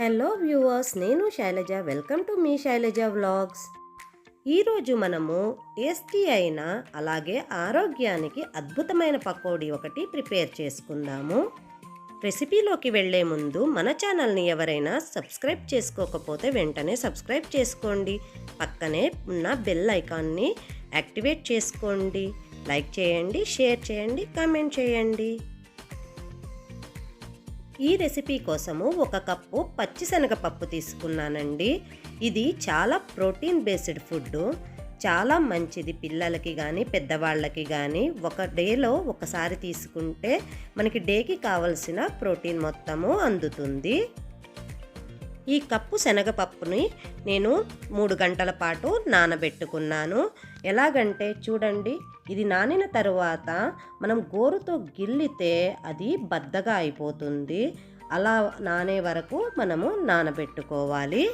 Hello viewers నేను Shailaja. Welcome to మీ Shailaja vlogs. ఈరోజు మనము టేస్టీ అయిన అలాగే ఆరోగ్యానికి అద్భుతమైన పకోడీ ఒకటి ప్రిపేర్ చేసుకుందాము. రెసిపీలోకి వెళ్ళే ముందు మన ఛానల్ని ఎవరైనా సబ్స్క్రైబ్ చేసుకోకపోతే వెంటనే సబ్స్క్రైబ్ చేసుకోండి. పక్కనే ఉన్న బెల్ ఐకాన్ని యాక్టివేట్ చేసుకోండి. లైక్ చేయండి షేర్ చేయండి కామెంట్ చేయండి. ఈ రెసిపీ కోసము ఒక కప్పు పచ్చిశనగపప్పు తీసుకున్నానండి. ఇది చాలా ప్రోటీన్ బేస్డ్ ఫుడ్. చాలా మంచిది పిల్లలకి కానీ పెద్దవాళ్ళకి కానీ ఒక డేలో ఒకసారి తీసుకుంటే మనకి డేకి కావలసిన ప్రోటీన్ మొత్తము అందుతుంది. ఈ కప్పు శనగపప్పుని నేను మూడు గంటల పాటు నానబెట్టుకున్నాను. ఎలాగంటే చూడండి ఇది నానిన తరువాత మనం గోరుతో గిల్లితే అది బద్దగా అయిపోతుంది. అలా నానే వరకు మనము నానబెట్టుకోవాలి.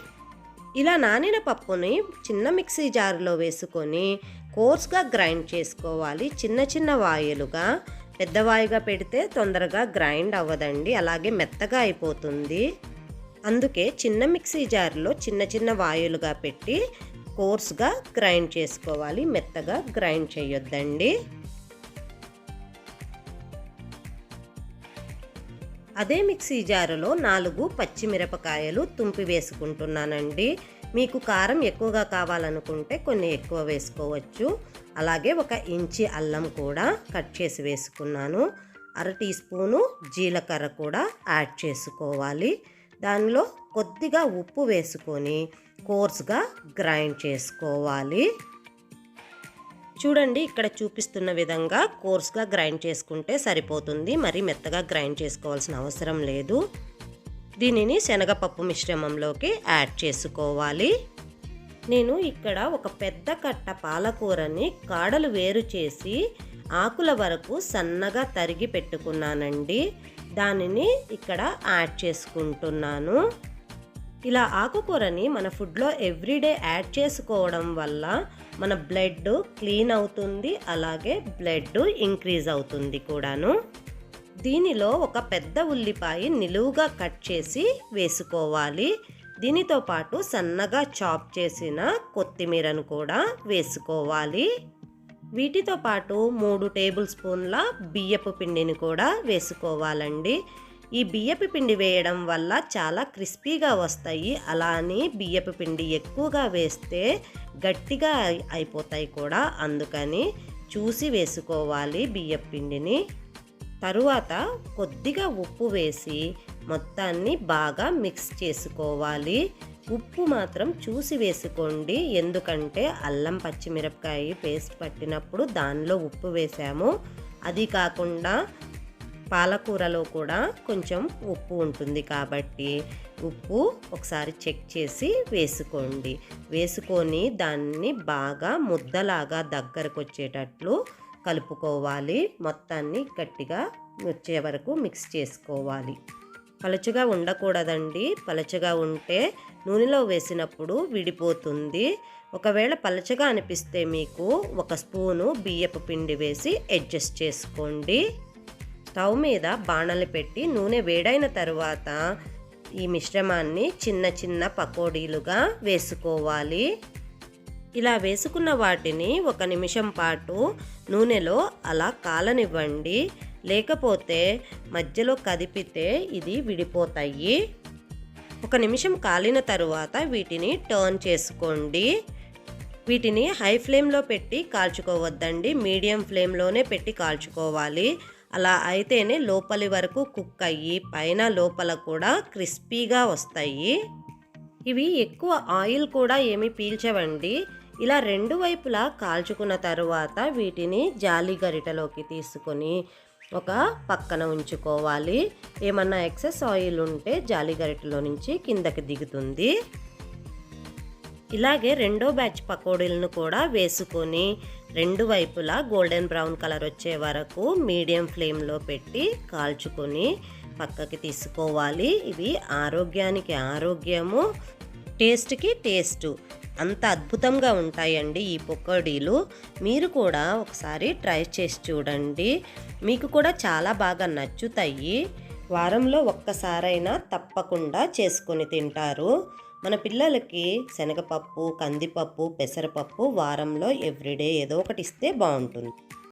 ఇలా నానిన పప్పుని చిన్న మిక్సీ జార్లో వేసుకొని కోర్స్గా గ్రైండ్ చేసుకోవాలి. చిన్న చిన్న వాయులుగా పెద్ద వాయుగా పెడితే తొందరగా గ్రైండ్ అవ్వదండి. అలాగే మెత్తగా అయిపోతుంది. అందుకే చిన్న మిక్సీ జార్లో చిన్న చిన్న వాయులుగా పెట్టి కోర్స్గా గ్రైండ్ చేసుకోవాలి. మెత్తగా గ్రైండ్ చేయొద్దండి. అదే మిక్సీ జారులో నాలుగు పచ్చిమిరపకాయలు తుంపి వేసుకుంటున్నానండి. మీకు కారం ఎక్కువగా కావాలనుకుంటే కొన్ని ఎక్కువ వేసుకోవచ్చు. అలాగే ఒక ఇంచి అల్లం కూడా కట్ చేసి వేసుకున్నాను. అర టీ స్పూను జీలకర్ర కూడా యాడ్ చేసుకోవాలి. దానిలో కొద్దిగా ఉప్పు వేసుకొని కోర్స్గా గ్రైండ్ చేసుకోవాలి. చూడండి ఇక్కడ చూపిస్తున్న విధంగా కోర్స్గా గ్రైండ్ చేసుకుంటే సరిపోతుంది. మరి మెత్తగా గ్రైండ్ చేసుకోవాల్సిన అవసరం లేదు. దీనిని శనగపప్పు మిశ్రమంలోకి యాడ్ చేసుకోవాలి. నేను ఇక్కడ ఒక పెద్ద కట్ట పాలకూరని కాడలు వేరు చేసి ఆకుల వరకు సన్నగా తరిగి పెట్టుకున్నానండి. దానిని ఇక్కడ యాడ్ చేసుకుంటున్నాను. ఇలా ఆకుకూరని మన ఫుడ్లో ఎవ్రీడే యాడ్ చేసుకోవడం వల్ల మన బ్లడ్ క్లీన్ అవుతుంది అలాగే బ్లడ్ ఇంక్రీజ్ అవుతుంది కూడాను. దీనిలో ఒక పెద్ద ఉల్లిపాయ నిలువుగా కట్ చేసి వేసుకోవాలి. దీనితో పాటు సన్నగా చాప్ చేసిన కొత్తిమీరను కూడా వేసుకోవాలి. వీటితో పాటు మూడు టేబుల్ స్పూన్ల బియ్యపు పిండిని కూడా వేసుకోవాలండి. ఈ బియ్యపు పిండి వేయడం వల్ల చాలా క్రిస్పీగా వస్తాయి. అలా అని బియ్యపు పిండి ఎక్కువగా వేస్తే గట్టిగా అయిపోతాయి కూడా. అందుకని చూసి వేసుకోవాలి బియ్యపు పిండిని. తరువాత కొద్దిగా ఉప్పు వేసి మొత్తాన్ని బాగా మిక్స్ చేసుకోవాలి. ఉప్పు మాత్రం చూసి వేసుకోండి. ఎందుకంటే అల్లం పచ్చిమిరపకాయ పేస్ట్ పట్టినప్పుడు దానిలో ఉప్పు వేసాము. అది కాకుండా పాలకూరలో కూడా కొంచెం ఉప్పు ఉంటుంది కాబట్టి ఉప్పు ఒకసారి చెక్ చేసి వేసుకోండి. వేసుకొని దాన్ని బాగా ముద్దలాగా దగ్గరకు వచ్చేటట్లు కలుపుకోవాలి. మొత్తాన్ని గట్టిగా వచ్చే వరకు మిక్స్ చేసుకోవాలి. పలచగా ఉండకూడదండి. పలచగా ఉంటే నూనెలో వేసినప్పుడు విడిపోతుంది. ఒకవేళ పలచగా అనిపిస్తే మీకు ఒక స్పూను బియ్యపు పిండి వేసి అడ్జస్ట్ చేసుకోండి. స్టవ్ మీద బాణలు పెట్టి నూనె వేడైన తర్వాత ఈ మిశ్రమాన్ని చిన్న చిన్న పకోడీలుగా వేసుకోవాలి. ఇలా వేసుకున్న వాటిని ఒక నిమిషం పాటు నూనెలో అలా కాలనివ్వండి. లేకపోతే మధ్యలో కదిపితే ఇది విడిపోతాయి. ఒక నిమిషం కాలిన తరువాత వీటిని టర్న్ చేసుకోండి. వీటిని హై ఫ్లేమ్లో పెట్టి కాల్చుకోవద్దండి. మీడియం ఫ్లేమ్లోనే పెట్టి కాల్చుకోవాలి. అలా అయితేనే లోపలి వరకు కుక్ అయ్యి పైన లోపల కూడా క్రిస్పీగా వస్తాయి. ఇవి ఎక్కువ ఆయిల్ కూడా ఏమి పీల్చవండి. ఇలా రెండు వైపులా కాల్చుకున్న తరువాత వీటిని జాలి గరిటలోకి తీసుకొని ఒక పక్కన ఉంచుకోవాలి. ఏమన్నా ఎక్సెస్ ఆయిల్ ఉంటే జాలి గరిటలో నుంచి కిందకి దిగుతుంది. ఇలాగే రెండో బ్యాచ్ పకోడీలను కూడా వేసుకొని రెండు వైపులా గోల్డెన్ బ్రౌన్ కలర్ వచ్చే వరకు మీడియం ఫ్లేమ్లో పెట్టి కాల్చుకొని పక్కకి తీసుకోవాలి. ఇవి ఆరోగ్యానికి ఆరోగ్యము టేస్ట్కి టేస్ట్. అంత అద్భుతంగా ఉంటాయండి ఈ పకోడీలు. మీరు కూడా ఒకసారి ట్రై చేసి చూడండి. మీకు కూడా చాలా బాగా నచ్చుతాయి. వారంలో ఒక్కసారైనా తప్పకుండా చేసుకొని తింటారు. మన పిల్లలకి శనగపప్పు కందిపప్పు పెసరపప్పు వారంలో ఎవ్రీడే ఏదో ఒకటి ఇస్తే బాగుంటుంది.